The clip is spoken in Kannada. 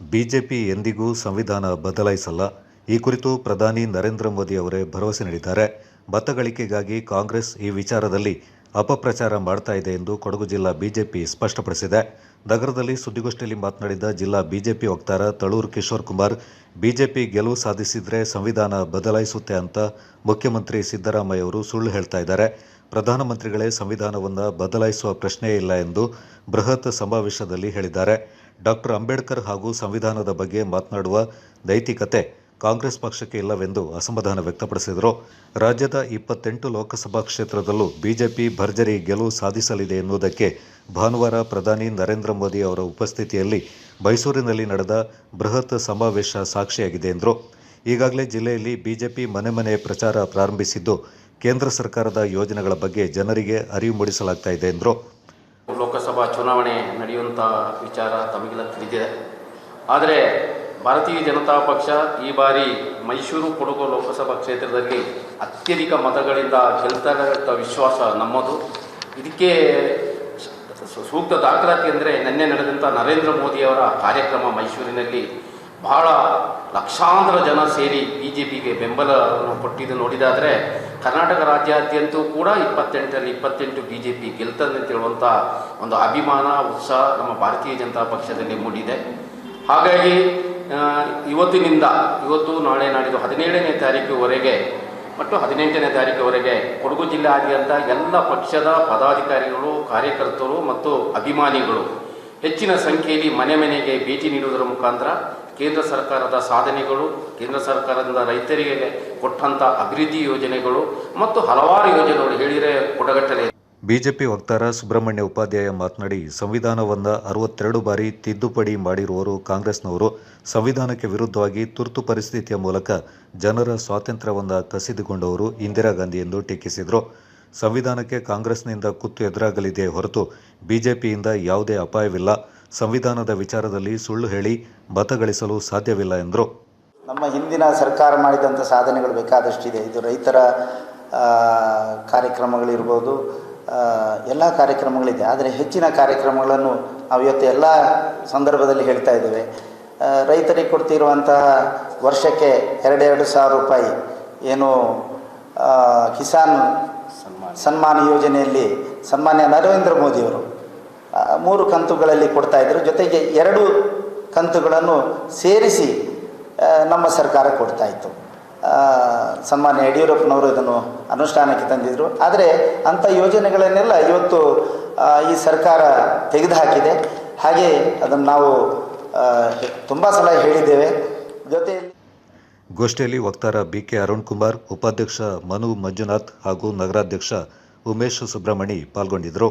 ಬಿಜೆಪಿ ಎಂದಿಗೂ ಸಂವಿಧಾನ ಬದಲಾಯಿಸಲ್ಲ. ಈ ಕುರಿತು ಪ್ರಧಾನಿ ನರೇಂದ್ರ ಮೋದಿ ಅವರೇ ಭರವಸೆ ನೀಡಿದ್ದಾರೆ. ಮತ ಕಾಂಗ್ರೆಸ್ ಈ ವಿಚಾರದಲ್ಲಿ ಅಪಪ್ರಚಾರ ಮಾಡ್ತಾ ಇದೆ ಎಂದು ಕೊಡಗು ಜಿಲ್ಲಾ ಬಿಜೆಪಿ ಸ್ಪಷ್ಟಪಡಿಸಿದೆ. ನಗರದಲ್ಲಿ ಸುದ್ದಿಗೋಷ್ಠಿಯಲ್ಲಿ ಮಾತನಾಡಿದ ಜಿಲ್ಲಾ ಬಿಜೆಪಿ ವಕ್ತಾರ ತಳೂರು ಕಿಶೋರ್ ಕುಮಾರ್ ಬಿಜೆಪಿ ಗೆಲುವು ಸಾಧಿಸಿದರೆ ಸಂವಿಧಾನ ಬದಲಾಯಿಸುತ್ತೆ ಅಂತ ಮುಖ್ಯಮಂತ್ರಿ ಸಿದ್ದರಾಮಯ್ಯ ಅವರು ಸುಳ್ಳು ಹೇಳ್ತಾ ಇದ್ದಾರೆ. ಪ್ರಧಾನಮಂತ್ರಿಗಳೇ ಸಂವಿಧಾನವನ್ನು ಬದಲಾಯಿಸುವ ಪ್ರಶ್ನೆಯೇ ಇಲ್ಲ ಎಂದು ಬೃಹತ್ ಸಮಾವೇಶದಲ್ಲಿ ಹೇಳಿದ್ದಾರೆ. ಡಾಕ್ಟರ್ ಅಂಬೇಡ್ಕರ್ ಹಾಗೂ ಸಂವಿಧಾನದ ಬಗ್ಗೆ ಮಾತನಾಡುವ ನೈತಿಕತೆ ಕಾಂಗ್ರೆಸ್ ಪಕ್ಷಕ್ಕೆ ಇಲ್ಲವೆಂದು ಅಸಮಾಧಾನ ವ್ಯಕ್ತಪಡಿಸಿದರು. ರಾಜ್ಯದ ಇಪ್ಪತ್ತೆಂಟು ಲೋಕಸಭಾ ಕ್ಷೇತ್ರದಲ್ಲೂ ಬಿಜೆಪಿ ಭರ್ಜರಿ ಗೆಲುವು ಸಾಧಿಸಲಿದೆ ಎನ್ನುವುದಕ್ಕೆ ಭಾನುವಾರ ಪ್ರಧಾನಿ ನರೇಂದ್ರ ಮೋದಿ ಅವರ ಉಪಸ್ಥಿತಿಯಲ್ಲಿ ಮೈಸೂರಿನಲ್ಲಿ ನಡೆದ ಬೃಹತ್ ಸಮಾವೇಶ ಸಾಕ್ಷಿಯಾಗಿದೆ ಎಂದರು. ಈಗಾಗಲೇ ಜಿಲ್ಲೆಯಲ್ಲಿ ಬಿಜೆಪಿ ಮನೆ ಮನೆ ಪ್ರಚಾರ ಪ್ರಾರಂಭಿಸಿದ್ದು ಕೇಂದ್ರ ಸರ್ಕಾರದ ಯೋಜನೆಗಳ ಬಗ್ಗೆ ಜನರಿಗೆ ಅರಿವು ಮೂಡಿಸಲಾಗ್ತಾ ಇದೆ ಎಂದರು. ಲೋಕಸಭಾ ಚುನಾವಣೆ ನಡೆಯುವಂಥ ವಿಚಾರ ತಮಗೆಲ್ಲ ತಿಳಿದಿದೆ. ಆದರೆ ಭಾರತೀಯ ಜನತಾ ಪಕ್ಷ ಈ ಬಾರಿ ಮೈಸೂರು ಕೊಡಗು ಲೋಕಸಭಾ ಕ್ಷೇತ್ರದಲ್ಲಿ ಅತ್ಯಧಿಕ ಮತಗಳಿಂದ ಗೆಲ್ತಾರೆ ಅಂತ ವಿಶ್ವಾಸ ನಮ್ಮದು. ಇದಕ್ಕೆ ಸು- ಸೂಕ್ತ ದಾಖಲಾತಿ ಅಂದರೆ ನಿನ್ನೆ ನಡೆದಂಥ ನರೇಂದ್ರ ಮೋದಿಯವರ ಕಾರ್ಯಕ್ರಮ ಮೈಸೂರಿನಲ್ಲಿ ಬಹಳ ಲಕ್ಷಾಂತರ ಜನ ಸೇರಿ ಬಿ ಜೆ ಪಿಗೆ ಬೆಂಬಲವನ್ನು ಕೊಟ್ಟಿದ್ದು ನೋಡಿದಾದರೆ ಕರ್ನಾಟಕ ರಾಜ್ಯಾದ್ಯಂತೂ ಕೂಡ ಇಪ್ಪತ್ತೆಂಟರಲ್ಲಿ ಇಪ್ಪತ್ತೆಂಟು ಬಿ ಜೆ ಪಿ ಗೆಲ್ತದೆ ಅಂತ ಒಂದು ಅಭಿಮಾನ, ಉತ್ಸಾಹ ನಮ್ಮ ಭಾರತೀಯ ಜನತಾ ಪಕ್ಷದಲ್ಲಿ ಮೂಡಿದೆ. ಹಾಗಾಗಿ ಇವತ್ತಿನಿಂದ, ಇವತ್ತು ನಾಳೆ ನಾಡಿದ್ದು ಹದಿನೇಳನೇ ತಾರೀಕುವರೆಗೆ ಮತ್ತು ಹದಿನೆಂಟನೇ ತಾರೀಕುವರೆಗೆ ಕೊಡಗು ಜಿಲ್ಲೆಯಾದ್ಯಂತ ಎಲ್ಲ ಪಕ್ಷದ ಪದಾಧಿಕಾರಿಗಳು, ಕಾರ್ಯಕರ್ತರು ಮತ್ತು ಅಭಿಮಾನಿಗಳು ಹೆಚ್ಚಿನ ಸಂಖ್ಯೆಯಲ್ಲಿ ಮನೆ ಮನೆಗೆ ಭೇಟಿ ನೀಡುವುದರ ಮುಖಾಂತರ ಕೇಂದ್ರ ಸರ್ಕಾರದ ಸಾಧನೆಗಳು, ಕೇಂದ್ರ ಸರ್ಕಾರದಿಂದ ರೈತರಿಗೆ ಕೊಟ್ಟಂಥ ಅಭಿವೃದ್ಧಿ ಯೋಜನೆಗಳು ಮತ್ತು ಹಲವಾರು ಯೋಜನೆಗಳು ಹೇಳಿದರೆ ಕೊಡಗಟ್ಟಲೆ ಬಿಜೆಪಿ ವಕ್ತಾರ ಸುಬ್ರಹ್ಮಣ್ಯ ಉಪಾಧ್ಯಾಯ ಮಾತನಾಡಿ, ಸಂವಿಧಾನವನ್ನು ಅರವತ್ತೆರಡು ಬಾರಿ ತಿದ್ದುಪಡಿ ಮಾಡಿರುವವರು ಕಾಂಗ್ರೆಸ್ನವರು ಸಂವಿಧಾನಕ್ಕೆ ವಿರುದ್ಧವಾಗಿ ತುರ್ತು ಪರಿಸ್ಥಿತಿಯ ಮೂಲಕ ಜನರ ಸ್ವಾತಂತ್ರ್ಯವನ್ನು ಕಸಿದುಕೊಂಡವರು ಇಂದಿರಾ ಗಾಂಧಿ ಎಂದು ಟೀಕಿಸಿದರು. ಸಂವಿಧಾನಕ್ಕೆ ಕಾಂಗ್ರೆಸ್ನಿಂದ ಕುತ್ತು ಎದುರಾಗಲಿದೆ ಹೊರತು ಬಿಜೆಪಿಯಿಂದ ಯಾವುದೇ ಅಪಾಯವಿಲ್ಲ. ಸಂವಿಧಾನದ ವಿಚಾರದಲ್ಲಿ ಸುಳ್ಳು ಹೇಳಿ ಮತಗಳಿಸಲು ಸಾಧ್ಯವಿಲ್ಲ ಎಂದರು. ನಮ್ಮ ಹಿಂದಿನ ಸರ್ಕಾರ ಮಾಡಿದಂಥ ಸಾಧನೆಗಳು ಬೇಕಾದಷ್ಟಿದೆ. ಇದು ರೈತರ ಕಾರ್ಯಕ್ರಮಗಳಿರ್ಬೋದು ಎಲ್ಲ ಕಾರ್ಯಕ್ರಮಗಳಿದೆ. ಆದರೆ ಹೆಚ್ಚಿನ ಕಾರ್ಯಕ್ರಮಗಳನ್ನು ನಾವು ಇವತ್ತು ಎಲ್ಲ ಸಂದರ್ಭದಲ್ಲಿ ಹೇಳ್ತಾ ಇದ್ದೇವೆ. ರೈತರಿಗೆ ಕೊಡ್ತಿರುವಂತಹ ವರ್ಷಕ್ಕೆ ಎರಡೆರಡು ಸಾವಿರ ರೂಪಾಯಿ ಏನು ಕಿಸಾನ್ ಸನ್ಮಾನ ಯೋಜನೆಯಲ್ಲಿ ಸನ್ಮಾನ್ಯ ನರೇಂದ್ರ ಮೋದಿಯವರು ಮೂರು ಕಂತುಗಳಲ್ಲಿ ಕೊಡ್ತಾ ಇದ್ದರು ಜೊತೆಗೆ ಎರಡು ಕಂತುಗಳನ್ನು ಸೇರಿಸಿ ನಮ್ಮ ಸರ್ಕಾರ ಕೊಡ್ತಾ ಇತ್ತು. ಸನ್ಮಾನ್ಯ ಯಡಿಯೂರಪ್ಪನವರು ಇದನ್ನು ಅನುಷ್ಠಾನಕ್ಕೆ ತಂದಿದ್ದರು ಆದರೆ ಅಂಥ ಯೋಜನೆಗಳನ್ನೆಲ್ಲ ಇವತ್ತು ಈ ಸರ್ಕಾರ ತೆಗೆದುಹಾಕಿದೆ. ಹಾಗೆ ಅದನ್ನು ನಾವು ತುಂಬ ಸಲ ಹೇಳಿದ್ದೇವೆ. ಜೊತೆಯಲ್ಲಿ ಗೋಷ್ಠಿಯಲ್ಲಿ ವಕ್ತಾರ ಬಿ ಕೆ ಅರುಣ್ ಕುಮಾರ್, ಉಪಾಧ್ಯಕ್ಷ ಮನು ಮಂಜುನಾಥ್ ಹಾಗೂ ನಗರಾಧ್ಯಕ್ಷ ಉಮೇಶ್ ಸುಬ್ರಹ್ಮಣಿ ಪಾಲ್ಗೊಂಡಿದ್ದರು.